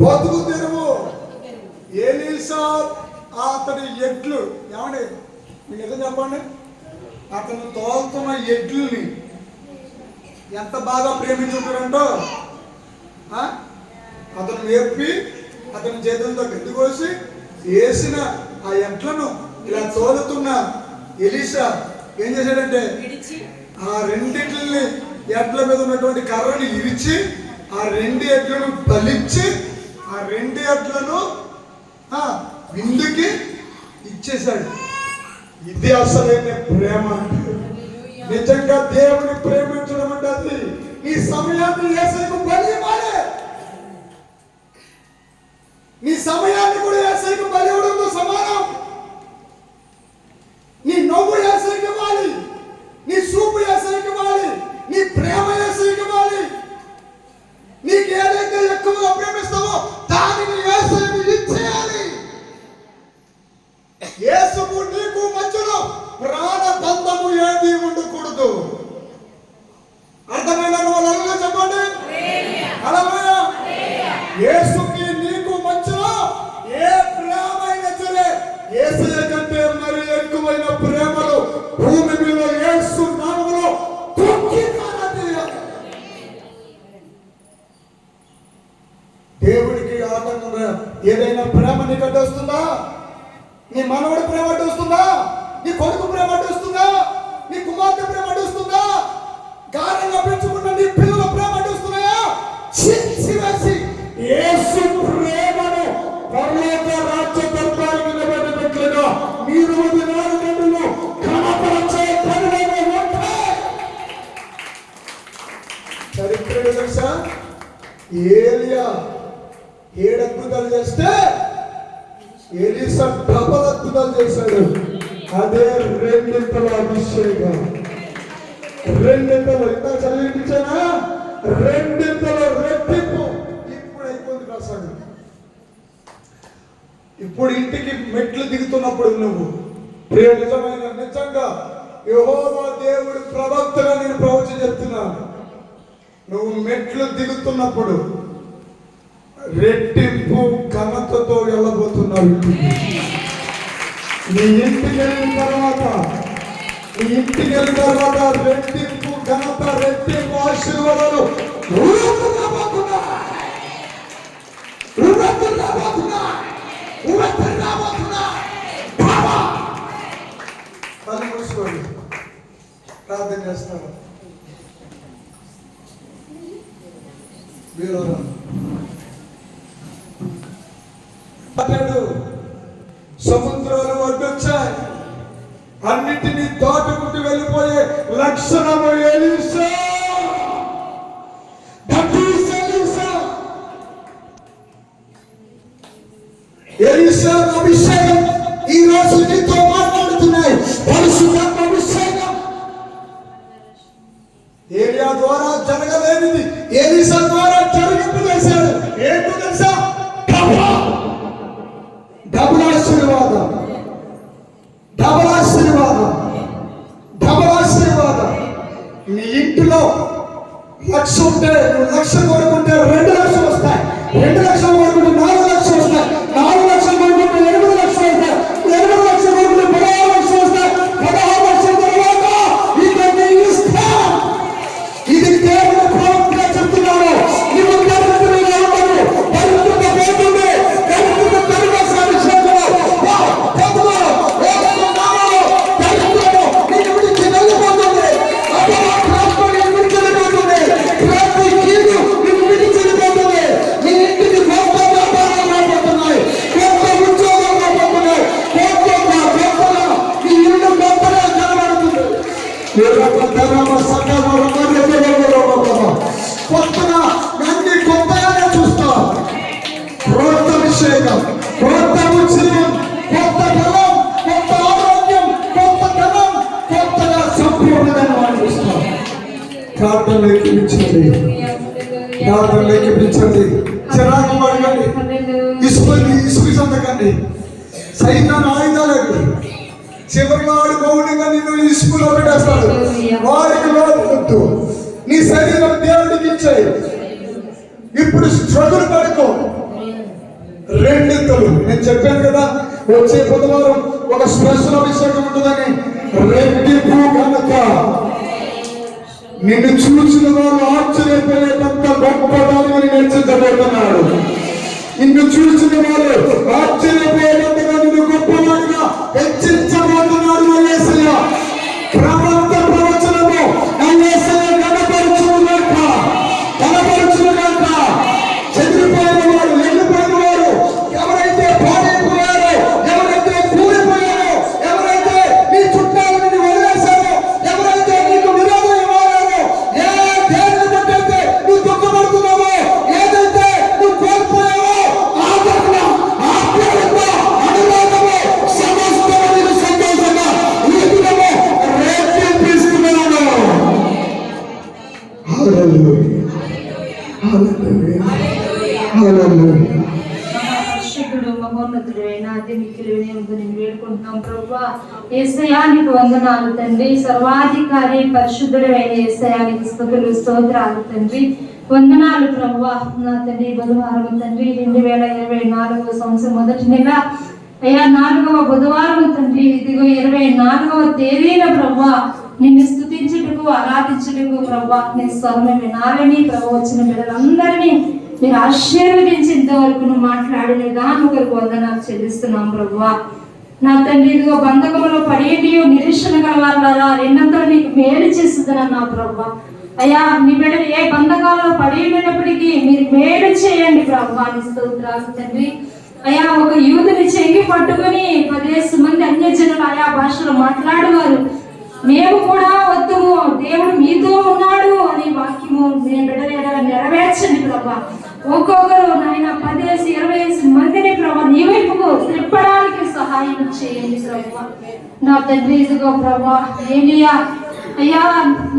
బతుకు తెరువు. ఏలీసా అతడి ఎడ్లు. ఏమండి? మీకు నిజం చెప్పండి. అతను తోలుతున్న ఎడ్లని ఎంత బాగా ప్రేమించుంటారంటో? ఆ? అతను నేర్పి అతని చేతులతో గడ్డి కోసి వేసిన ఆ ఎడ్లను ఇలా తోలుతున్న ఎలీసా ఏం చేశాడంటే ఆ రెండిట్లని ఎడ్ల మీద ఉన్నటువంటి కర్రని ఇరిచి ఆ రెండు ఎడ్లను బలిచ్చి ఆ రెండు ఎడ్లను ఆ, విందుకి ఇచ్చేశాడు. ఇది అసలైన ప్రేమ. నిజంగా దేవుని ప్రేమించడం అంటే అది. నీ సమయాన్ని ఏసైకు బలి ఇవ్వాలి నీ సమయాన్ని యేసుకు నీకు మధ్యలో ప్రాణ బంధము ఏది ఉండకూడదు అర్థమైన వాళ్ళు చెప్పండి? అలమయ్య యేసుకి నీకు మధ్యలో ఏ ప్రేమ అయినా సరే యేసయ్య కంటే మరి ఎక్కువైన ప్రేమలు భూమి మీద యేసు నామములో దేవుడికి ఆటంకం ఏదైనా ప్రేమ నీకు అడ్డొస్తుందా నీ మనవడి ప్రేమ అడ్డొస్తుందా నీ కొడుకు ప్రేమ అడ్డొస్తుందా నీ కుమార్తె ప్రేమ అడ్డొస్తుందా గారంగా పెంచుకున్న నీ పిల్లల ప్రేమ అడ్డొస్తున్నాయా చించి వేసి యేసు ప్రేమను పరలోక రాజ్య దర్బారికి నిలబెట్టినట్లుగా మీరు దినాలు గంటలు కనపరచే పనులను ఉంటే చరిత్ర ఏంటో తెలుసా? ఏలియా చేశాడు అదే రెండింతల అభిషేకం. రెండింతలు ఇంత చదివించానా రెండింతల రెట్టింపు. ఇప్పుడు అయిపోయింది ప్రసంగం ఇప్పుడు ఇంటికి మెట్లు దిగుతున్నప్పుడు నువ్వు. ప్రియ నిజమైన నిజంగా. యహోవా దేవుడి ప్రవక్తగా నేను ప్రవచన చెప్తున్నాను. నువ్వు మెట్లు దిగుతున్నప్పుడు రెట్టింపు ఘనతతో వెళ్ళబోతున్నావు ఇంటికి నీ ఇంటికి వెళ్ళిన తర్వాత నీ ఇంటికి వెళ్ళిన తర్వాత రెట్టింపు ఘనత రెట్టింపు ఆశీర్వాదాలు ఊరొత్తులు ప్రార్థన చేస్తాను. మీరు లక్షణము ఎలీసా That is ఎలీసా. నీ ఇంటిలో లక్ష ఉంటే నువ్వు లక్ష కొడుకుంటే రెండు లక్షలు వస్తాయి. రెండు లక్షలు కొడుకుంటే కొత్తగా అన్ని కొత్తగానే చూస్తా క్రొత్త అభిషేకం క్రొత్త ఉత్సవం కొత్త బలం కొత్త ఆరోగ్యం కొత్త ధనం కొత్తగా సంపూర్ణంగా అనిపిస్తా ప్రార్థన ఎక్కించండి ప్రార్థన ఎక్కించండి చిరాకు పడకండి. ఇసుకని ఇసుక చెందకండి సైతాన్ ఆయుధాలు చివరిలో ఆడు మౌనంగా నిన్ను ఇసుకలో పెట్టేస్తాడు. వాడికి లోపొద్దు నీ శరీరం దేవుడికి ఇచ్చేయి. ఇప్పుడు స్ట్రగుల్ పడుకో. బుద్ధులు నేను చెప్పాను కదా వచ్చే బుధవారం ఒక స్పెషల్ అభిషేకం ఉంటుందని. రెట్టింపు కనుక నిన్ను చూసిన వారు ఆశ్చర్యపోయేటంత గొప్ప దానిని నేర్చుకోబోతున్నాడు. నిన్ను చూసిన వారు ఆశ్చర్యపోయేటంతగా నిన్ను గొప్పవాడిగా హెచ్చరించబోతున్నాడు వేడుకుంటున్నాం ప్రభా. ఏసయానికి వందనాలు తండ్రి. సర్వాధికారి పరిశుద్ధుడైన ఏసయానికి స్థుతులు స్తోత్రాలు తండ్రి. వందనాలు ప్రభా. నా తండ్రి బుధవారం తండ్రి రెండు వేల ఇరవై నాలుగవ సంవత్సరం మొదటి నెల. అయ్యా నాలుగవ బుధవారం తండ్రి. ఇదిగో ఇరవై నాలుగవ తేదీన ప్రభా నిన్ను స్థుతించుటకు ఆరాధించలేవు ప్రభా. నీ స్వరం వినాలని ప్రభు వచ్చిన బిడ్డలందరినీ మీరు ఆశీర్వదించి ఇంతవరకు నువ్వు మాట్లాడిన విధానం ఒకరికి వందనాలు చెల్లిస్తున్నాం ప్రభువా నా తండ్రి ఇదిగో బంధకంలో పడేటి నిరీక్షణ గలవారులారా రెండంతలు నీకు మేలు చేస్తుందని నా ప్రభా. అయ్యా నీ బిడ్డలు ఏ బంధకాలలో పడేటప్పటికీ మీరు మేలు చేయండి ప్రభా నీ స్తోత్రాలు తండ్రి. అయ్యా ఒక యూదుని చెయ్యి పట్టుకొని పదేసి మంది అన్యజనులు ఆయా భాషలో మాట్లాడేవారు. మేము కూడా వద్దుము దేవుడు మీతో ఉన్నాడు అనే వాక్యము నేను బిడ్డలేదా నెరవేర్చండి ప్రభా. ఒక్కొక్కరు నాయన పదేసి ఇరవై మందిని ప్రభా నీ వైపుకు త్రిప్పడానికి సహాయం చేయండి ప్రభా. నా తండ్రి ఇదిగో ప్రభా ఏలియా. అయ్యా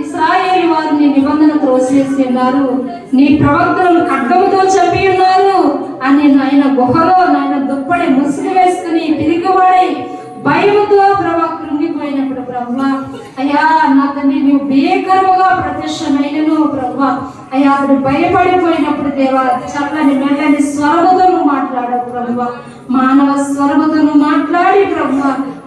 ఇస్రాయేల్ వారు నీ నిబంధన త్రోసివేసి ఉన్నారు. నీ ప్రవక్తలను ఖడ్గముతో చంపి ఉన్నారు అని నాయన గుహలో నాయన దుప్పడి ముసుగు వేసుకుని తిరిగివాడి భయముతో ప్రభా కృంగిపోయినప్పుడు ప్రభా అయ్యా నా తండ్రి నువ్వు భీకరముగా ప్రత్యక్షమైనను ప్రభు. అయ్యా అతడు భయపడిపోయినప్పుడు దేవా చల్లని మెల్లని స్వరముతో మాట్లాడవు మానవ స్వరముతో మాట్లాడి ప్రభు.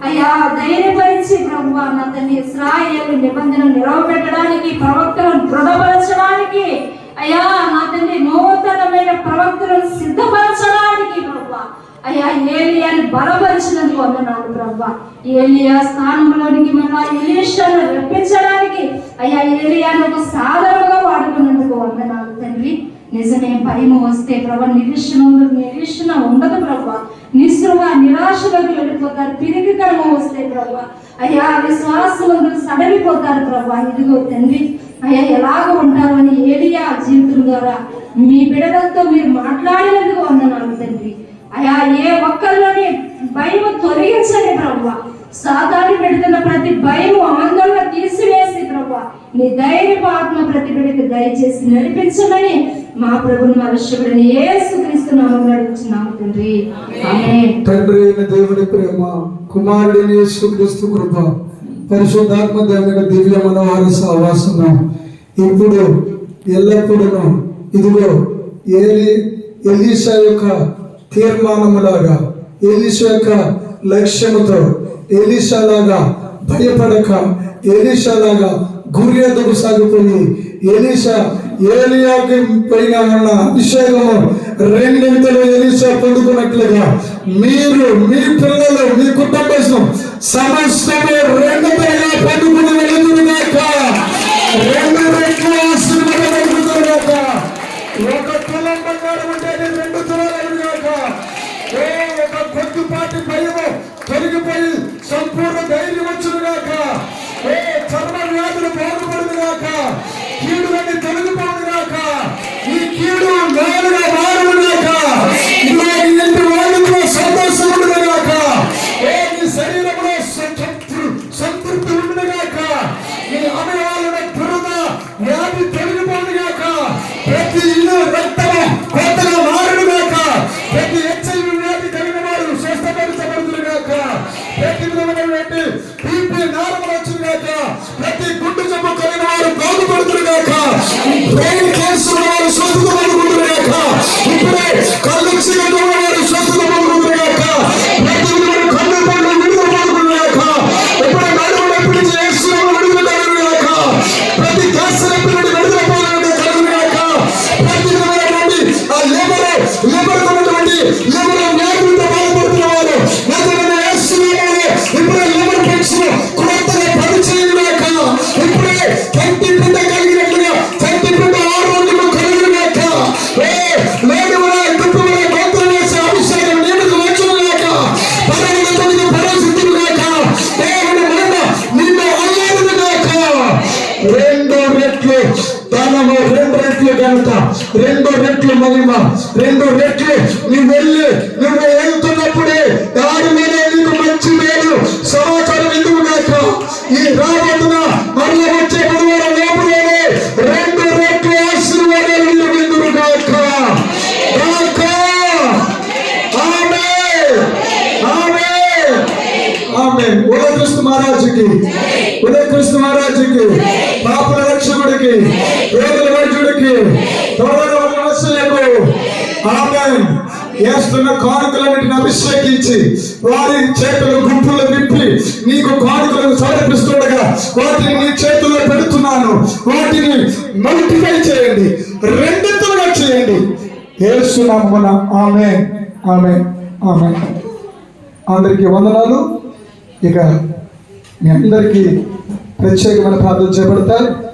అయ్యా ధైర్యపరిచి ప్రభు నా తండ్రి ఇస్రాయేలు నిబంధన నిలవబెట్టడానికి ప్రవక్తలను దృఢపరచడానికి. అయ్యా నా తండ్రి నూతనమైన ప్రవక్తలను సిద్ధపరచడానికి అయ్యా ఏలియాని బలపరిచినందుకు వందనాలు ప్రభా. ఏలియా స్థానంలోనికి మన ఏలియాను రప్పించడానికి అయ్యా ఏలియాను ఒక సాధనగా వాడుకున్నందుకు వందనాలు తండ్రి. నిజమే భయము వస్తే ప్రభా నిరీక్షణ ఉండదు నిరీక్షణ ఉండదు ప్రభా. నిస్సృహ నిరాశలోకి వెళ్ళిపోతారు పిరికితనము వస్తే ప్రభా. అయ్యా విశ్వాసవంతులు సడలిపోతారు ప్రభా. ఇదిగో తండ్రి అయ్యా ఎలాగ ఉంటారు అని ఏలియా జీవితం ద్వారా మీ బిడలతో మీరు మాట్లాడినందుకు వందనాలు తండ్రి. అయా ఏ ఒక్కరిలోని భయం తొలగించండి ప్రభు సాధారణ పెడుతున్న ప్రతి భయం ఆందోళన తీసివేసి ప్రభు నీ ధైర్యపు ఆత్మ ప్రతి బిడ్డకి దయచేసి నడిపించమని మా ప్రభుని మరక్షకుడిని ఏ సుకరిస్తున్నాము నడుచున్నాము తండ్రి. తండ్రి అయిన దేవుని ప్రేమ కుమారుడిని యేసుక్రీస్తు కృప పరిశుద్ధాత్మ దేవుని దివ్య మనోహర సహవాసము ఇప్పుడు ఎల్లప్పుడూ ఇదిగో ఏలి ఎలీషా యొక్క తీర్మానములాగా ఎలీషా యొక్క లక్ష్యముతో ఎలీషా లాగా భయపడక ఎలీషా లాగా గురి ఎదుగు సాగుకొని ఎలీషా ఏలియాకి పైన ఉన్న అభిషేకము రెండింతలు ఎలీషా పొందుకున్నట్లుగా మీరు మీ పిల్లలు మీ కుటుంబం సమస్తమే విధమైనటువంటి బీపీ నారములు వచ్చును ప్రతి గుండు జబ్బు కలిగిన వారు బాగుపడుతురు గాక. రెండు ఘనత రెండు రెట్లు మహిమ. రెండు రెట్లు నువ్వు వెళ్ళి నువ్వు వెళ్తున్నప్పుడే దాని మీద నీకు మంచి మేలు? సమాచారం ఎందుకు గాక ఈ రాబోతున్న మరల వచ్చే గురువారం లోపలనే రెండు రెట్లు ఆశీర్వాదాలు నీకు ఎందుకు కాక గాక ఆమేన్. ఆమేన్. ఆమేన్. ఉదయ మహారాజుకి ఉదయకృష్ణ మహారాజుకి పాపుల రక్షకుడికి పేదల వైద్యుడికి తోడల వేస్తున్న కానుకలన్నిటిని అభిషేకించి వారి చేతులు గుంపులు విప్పి నీకు కానుకలను సమర్పిస్తుండగా వాటిని నీ చేతుల్లో పెడుతున్నాను. వాటిని మల్టిఫై చేయండి. రెండింతలుగా చేయండి. ఏసునామమున ఆమె ఆమె ఆమె. అందరికీ వందనాలు. ఇక మీ అందరికీ ప్రత్యేకమైన ప్రార్థన చేపడతారు.